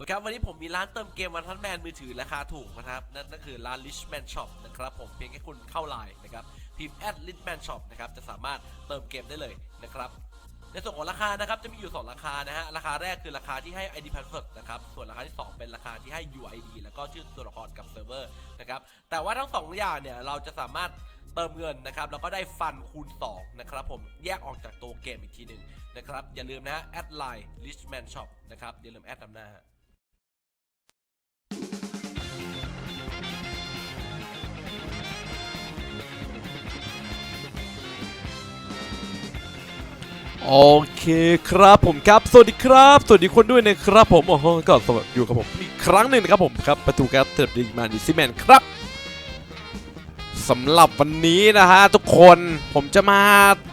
วัสดีครับวันนี้ผมมีร้านเติมเกมวันทันแมนมือถือราคาถูกนะครับนั่นก็คือร้าน Richman Shop นะครับผมเพียงแค่คุณเข้าไลน์นะครับพิมพ์ at Richman Shop นะครับจะสามารถเติมเกมได้เลยนะครับในส่วนของราคานะครับจะมีอยู่ 2 ราคานะฮะราคาแรกคือราคาที่ให้ ID Password นะครับส่วนราคาที่ 2 เป็นราคาที่ให้ UID แล้วก็ชื่อตัวละครกับเซิร์ฟเวอร์นะครับแต่ว่าทั้งสองอย่างเนี่ยเราจะสามารถเติมเงินนะครับแล้วก็ได้ฟันคูณ2นะครับผมแยกออกจากตัวเกมอีกทีหนึ่งนะครับอย่าลืมนะฮะแอดไลน์ Richman Shop นะครับอย่าลืมแอดนำหน้าฮะ โอเคครับผมครับสวัสดีครับ สวัสดีคนด้วยนะครับผมโอ้โหก็สวัสดีอยู่กับผมอีกครั้งหนึ่งนะครับผมครับประตูการเติบดีมาดิซิแมนครับสำหรับวันนี้นะฮะทุกคนผมจะมา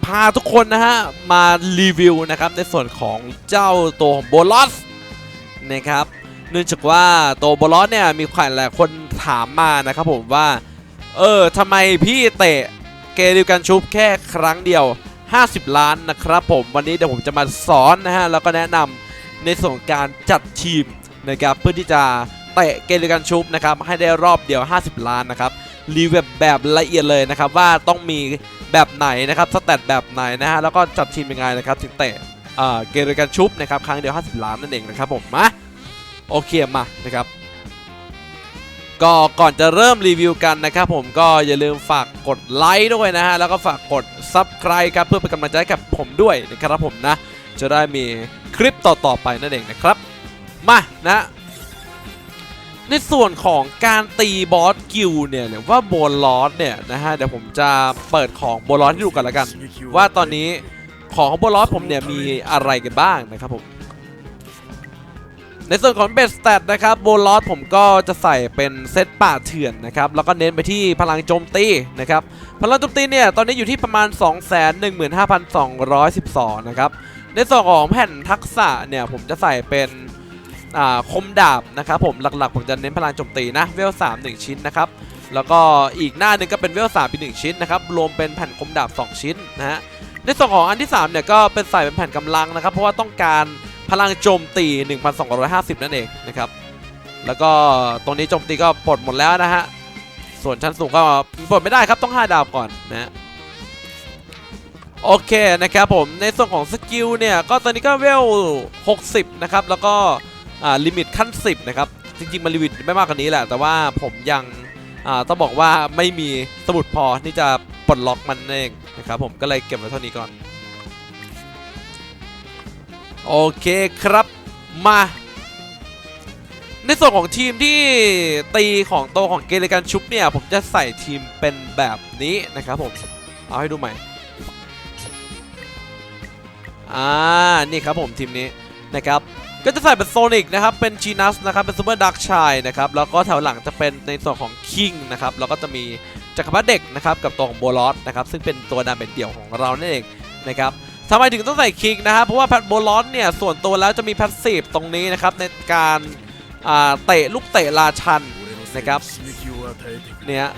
พาทุกคนนะฮะมารีวิวนะครับในส่วนของเจ้าตัวของโบลอสนะครับเนื่องจากว่าตัวโบลอสเนี่ยมีใครหลายคนถามมานะครับผมว่าเออทำไมพี่เตะเกมเดียวกันชุบแค่ครั้งเดียว 50 ล้านนะครับผมวันนี้เดี๋ยวผมจะมาสอนนะฮะแล้วก็แนะนำในส่วนการจัดทีมนะครับเพื่อที่จะเตะเกมเดียกันชุบนะครับให้ได้รอบเดียว 50 ล้านนะครับรีวิวแบบละเอียดเลยนะครับว่าต้องมีแบบไหนนะครับสแตทแบบไหนนะฮะแล้วก็จัดทีมยังไงนะครับถึงเตะเอ่อเกมเดียกันชุบนะครับครั้งเดียว 50 ล้านนั่นเองนะครับผมมาโอเคมานะครับ ก็ก่อนจะเริ่มรีวิวกันนะครับผมก็อย่าลืมฝากกดไลค์ด้วยนะฮะ แล้วก็ฝากกด Subscribe ครับเพื่อเป็นกำลังใจกับผมด้วยนะครับผมนะ จะได้มีคลิปต่อๆไปนั่นเองนะครับ มานะ ในส่วนของการตีบอสกิลเนี่ยหรือว่าโบลอสเนี่ยนะฮะ เดี๋ยวผมจะเปิดของโบลอสให้ดูกันละกัน ว่าตอนนี้ของโบลอสผมเนี่ยมีอะไรกันบ้างนะครับผม ในส่วนของเบสสแตทนะครับโบลอสผมก็จะใส่เป็นเซตป่าเถื่อนนะครับแล้วก็เน้นไปที่พลังโจมตีนะครับพลังโจมตีเนี่ยตอนนี้อยู่ที่ประมาณ 215,212 นะครับในส่วนของแผ่นทักษะเนี่ยผมจะใส่เป็นคมดาบนะครับผมหลักๆ ผมจะเน้นพลังโจมตีนะเวล3 1 ชิ้นนะครับแล้วก็อีกหน้าหนึ่งก็เป็นเวล3เป็น1ชิ้นนะครับรวมเป็นแผ่นคมดาบ 2 ชิ้นนะฮะในส่วนของอันที่3เนี่ยก็เป็นใส่เป็นแผ่นกำลังนะครับเพราะว่าต้องการ พลังโจมตี 1,250 นั่นเองนะครับแล้วก็ตรงนี้โจมตีก็ปลดหมดแล้วนะฮะส่วนชั้นสูงก็ปลดไม่ได้ครับต้อง 5 ดาวก่อนนะฮะโอเคนะครับผมในส่วนของสกิลเนี่ยก็ตอนนี้ก็เวล 60 นะครับ แล้วก็ลิมิตขั้น 10 นะครับ จริงๆ มันลิมิตไม่มากกว่านี้แหละ แต่ว่าผมยังต้องบอกว่าไม่มีสมุดพอที่จะปลดล็อกมันเองนะครับผมก็เลยเก็บไว้เท่านี้ก่อน โอเคครับมา ในส่วนของทีมที่ตีของโตของเกเรกันชุบเนี่ย ผมจะใส่ทีมเป็นแบบนี้นะครับผม เอาให้ดูใหม่ อ่า นี่ครับผมทีมนี้นะครับก็จะใส่เป็นโซนิกนะครับ เป็นจีนัสนะครับ เป็นซูเปอร์ดักชายนะครับ แล้วก็แถวหลังจะเป็นในส่วนของคิงนะครับ แล้วก็จะมีจักรพรรดิเด็กนะครับ กับตัวของโบลอสนะครับ ซึ่งเป็นตัวดาเมจเดี่ยวของเรานั่นเองนะครับ ทำไมถึงต้องใส่คิงนะครับเพราะว่าแพทโบลอนเนี่ยส่วนตัวแล้วจะมีแพสซีฟตรงนี้นะครับในการเตะลูกเตะราชันนะครับเนี่ย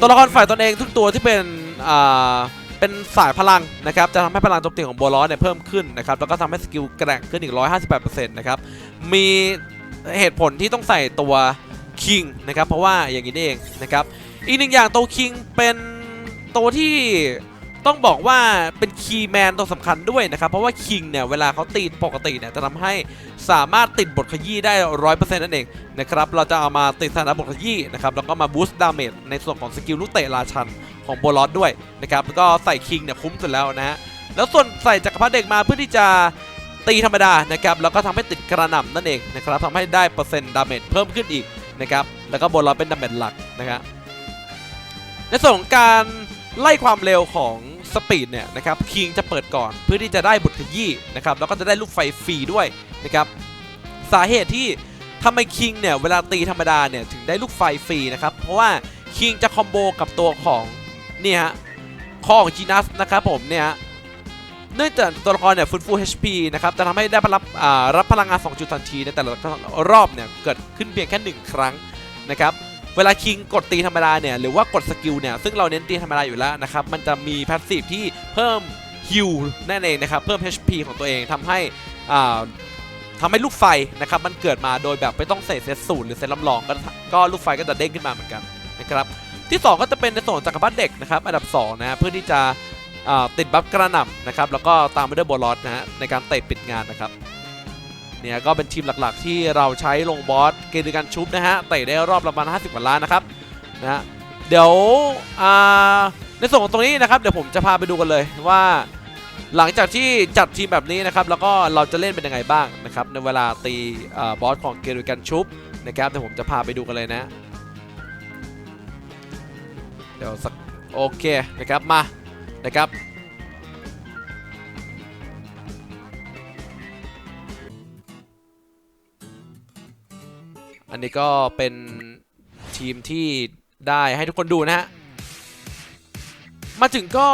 ตัวละครฝ่ายตนเองทุกตัวที่เป็นเป็นสายพลังนะครับจะทำให้พลังโจมตีของโบลอนเนี่ยเพิ่มขึ้นนะครับแล้วก็ทำให้สกิลแกร่งขึ้นอีก 158%นะครับมีเหตุผลที่ต้องใส่ตัวคิงนะครับเพราะว่าอย่างนี้เองนะครับอีกหนึ่งอย่างตัวคิงเป็นตัวที่ ต้องบอกว่าเป็นคีย์แมนตัวสำคัญด้วยนะครับ เพราะว่าคิงเนี่ย เวลาเขาตีปกติเนี่ย จะทำให้สามารถติดบทขยี้ได้ร้อยเปอร์เซ็นต์นั่นเองนะครับ เราจะเอามาติดสถานะบทขยี้นะครับ แล้วก็มาบูสต์ดาเมจในส่วนของสกิลลูกเตะราชันของโบลอสด้วยนะครับแล้วก็ใส่คิงเนี่ยคุ้มสุดแล้วนะฮะแล้วส่วนใส่จักรพรรดิเด็กมาเพื่อที่จะตีธรรมดานะครับแล้วก็ทำให้ติดกระหน่ำนั่นเองนะครับทำให้ได้เปอร์เซ็นต์ดาเมจเพิ่มขึ้นอีกนะครับแล้วก็โบลอสเป็นดาเมจหลักนะครับในส่วนของการ ไล่ความเร็วของสปีดเนี่ยนะครับคิงจะเปิดก่อนเพื่อที่จะได้บุตรขยี้นะครับแล้วก็จะได้ลูกไฟฟรีด้วยนะครับสาเหตุที่ทำไมคิงเนี่ยเวลาตีธรรมดาเนี่ยถึงได้ลูกไฟฟรีนะครับเพราะว่าคิงจะคอมโบกับตัวของเนี่ยฮะของจีนัสนะครับผมเนี่ยเนื่องจากตัวละครเนี่ยฟื้นฟู HP นะครับจะทำให้ได้รับรับพลังงาน 2 จุดทันทีในแต่ละรอบเนี่ยเกิดขึ้นเพียงแค่ 1 ครั้งนะครับ เวลาคิงกดตีธรรมดาเนี่ยหรือว่ากดสกิลเนี่ยซึ่งเราเน้นตีธรรมดาอยู่แล้วนะครับมันจะมีพาสซีฟที่เพิ่มฮิลนั่นเองนะครับเพิ่ม HP ของตัวเองทำให้อ่าทำให้ลูกไฟนะครับมันเกิดมาโดยแบบไม่ต้องใส่เซตสูตรหรือเซตลำลองก็ก็ลูกไฟก็จะเด้งขึ้นมาเหมือนกันนะครับที่ 2 ก็จะเป็นในส่วนจักรพรรดิเด็กนะครับอันดับ2นะฮะเพื่อที่จะติดบัฟกระหน่ำนะครับแล้วก็ตามไปด้วยโบลอสนะฮะในการเตะปิดงานนะครับ เนี่ยก็เป็นทีมหลักๆ ที่เราใช้ลงบอสเกมในการชุบนะฮะเตะได้รอบประมาณ 50กว่าล้านนะครับนะฮะเดี๋ยวในส่วนของตรงนี้นะครับเดี๋ยวผมจะพาไปดูกันเลยว่า หลังจากที่จัดทีมแบบนี้นะครับแล้วก็เราจะเล่นเป็นยังไงบ้างนะครับในเวลาตีอบอสของเกมด้วยกันชุบนะครับเดี๋ยวผมจะพาไปดูกันเลยนะเดี๋ยวสักโอเคนะครับมานะครับ อันนี้ก็เป็นทีมที่ได้ให้ทุกคนดูนะฮะ มาถึงก็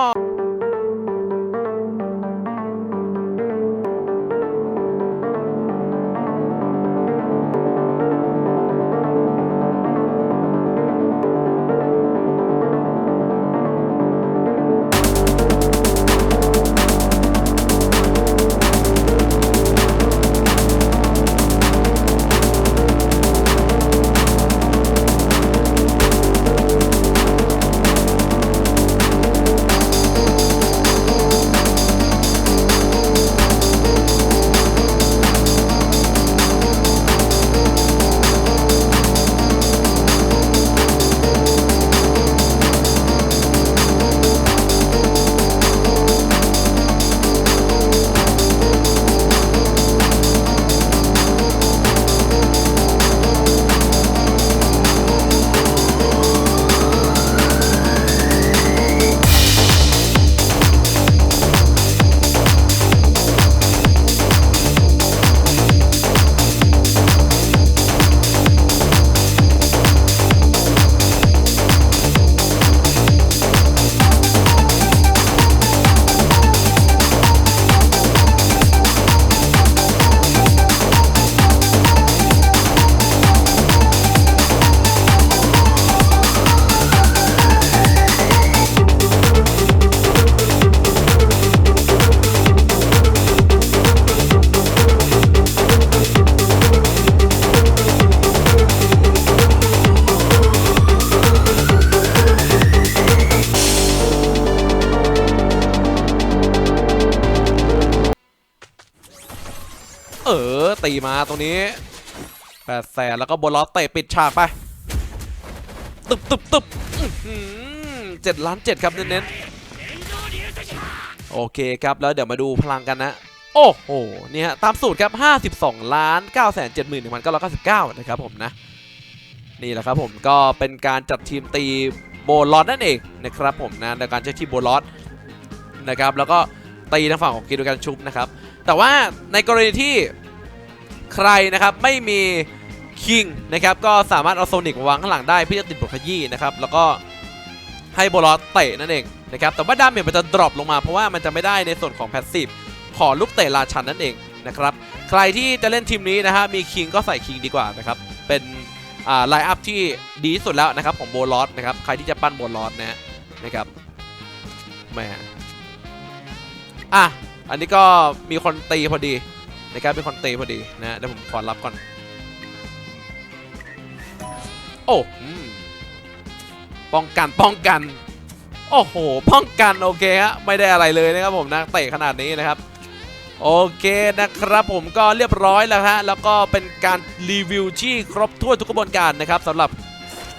ตีมาตรงนี้แปดแสนแล้วก็บอลล็อตเตะปิดฉากไป ตึบตึบตึบเจ็ดล้านเจ็ดครับเน้นๆ โอเคครับ แล้วเดี๋ยวมาดูพลังกันนะ โอ้โห เนี่ย ตามสูตรครับ 52ล้าน9 7 1 9 9 9 นะครับผมนะ นี่แหละครับผมก็เป็นการจัดทีมตีโบลอสนั่นเองนะครับผมนะในการใช้ทีมโบลอสนะครับ แล้วก็ตีทางฝั่งของกิโดการชุบนะครับ แต่ว่าในกรณีที่ ใครนะครับไม่มีคิงนะครับก็สามารถเอาโซนิกวางข้างหลังได้เพื่อจะติดบทขยี้นะครับแล้วก็ให้โบลอสเตะนั่นเองนะครับแต่ว่าดาเมจมันจะดรอปลงมาเพราะว่ามันจะไม่ได้ในส่วนของแพสซีฟขอลูกเตะราชันนั่นเองนะครับใครที่จะเล่นทีมนี้นะฮะมีคิงก็ใส่คิงดีกว่านะครับเป็นไลน์อัพที่ดีที่สุดแล้วนะครับของโบลอสนะครับใครที่จะปั้นโบลอสนะนะครับแหมอะอันนี้ก็มีคนตีพอดี นะครับเป็นคอนเตพอดีนะเดี๋ยวผมขอรับก่อน โอ้ป้องกันป้องกัน โอ้โห ป้องกันโอเคฮะไม่ได้อะไรเลยนะครับผมนะเตะขนาดนี้นะครับ โอเคนะครับผมก็เรียบร้อยแล้วฮะแล้วก็เป็นการรีวิวที่ครบถ้วนทุกกระบวนการนะครับสำหรับ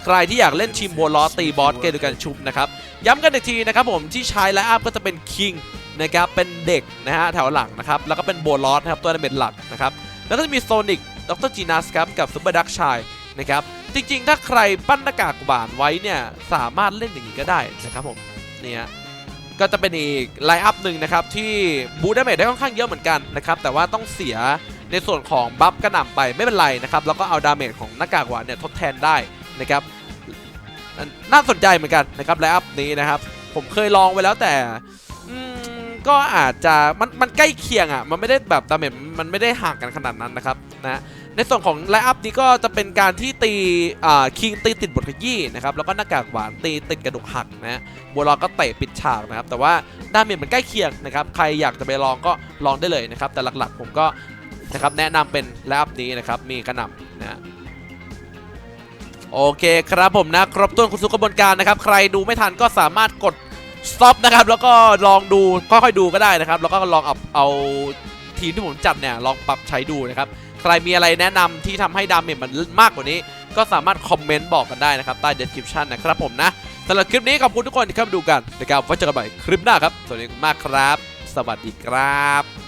ใครที่อยากเล่นทีมโบล้อตีบอสเกมด้วยกันชุบนะครับ ย้ำกันอีกทีนะครับผมที่ใช้ไลอัพก็จะเป็นคิง นะครับเป็นเด็กนะฮะแถวหลังนะครับแล้วก็เป็นโบลอสนะครับตัวนั้นเป็นหลักนะครับแล้วก็จะมีโซนิกดรจีนัสครับกับซูเปอร์ดักชายนะครับจริงๆ ถ้าใครปั้นหน้ากากบานไว้เนี่ยสามารถเล่นอย่างนี้ก็ได้นะครับผมเนี่ยก็จะเป็นอีกไลน์อัพหนึ่งนะครับที่บูดาเมจได้ค่อนข้างเยอะเหมือนกันนะครับแต่ว่าต้องเสียในส่วนของบัฟกระหน่ำไปไม่เป็นไรนะครับแล้วก็เอาดาเมจของหน้ากากหวานเนี่ยทดแทนได้นะครับน่าสนใจเหมือนกันนะครับไลน์อัพนี้นะครับผมเคยลองไว้แล้วแต่ ก็อาจจะมันมันใกล้เคียงอะมันไม่ได้แบบดาเมจมันไม่ได้ห่างกันขนาดนั้นนะครับนะในส่วนของไลอัพนี้ก็จะเป็นการที่ตีอ่าคิงตีติดบทขยี้นะครับแล้วก็หน้ากากหวานตีติดกระดูกหักนะบัวลอยก็เตะปิดฉากนะครับแต่ว่าดาเมจมันใกล้เคียงนะครับใครอยากจะไปลองก็ลองได้เลยนะครับแต่หลักๆผมก็นะครับแนะนำเป็นแลปนี้นะครับมีกระหน่ำนะฮะโอเคครับผมนะ ครบถ้วนคุณสุขกระบวนการนะครับ ใครดูไม่ทันก็สามารถกด ซ็อปนะครับแล้วก็ลองดูค่อยๆดูก็ได้นะครับ แล้วก็ลองเอาเอาทีมที่ผมจัดเนี่ยลองปรับใช้ดูนะครับ ใครมีอะไรแนะนำที่ทำให้ดาเมจมันมากกว่านี้ ก็สามารถคอมเมนต์บอกกันได้นะครับ ใต้ description นะครับผมนะสำหรับคลิปนี้ขอบคุณทุกคนที่เข้ามาดูกันนะครับไว้เจอกันใหม่คลิปหน้าครับสวัสดีมากครับ สวัสดีครับ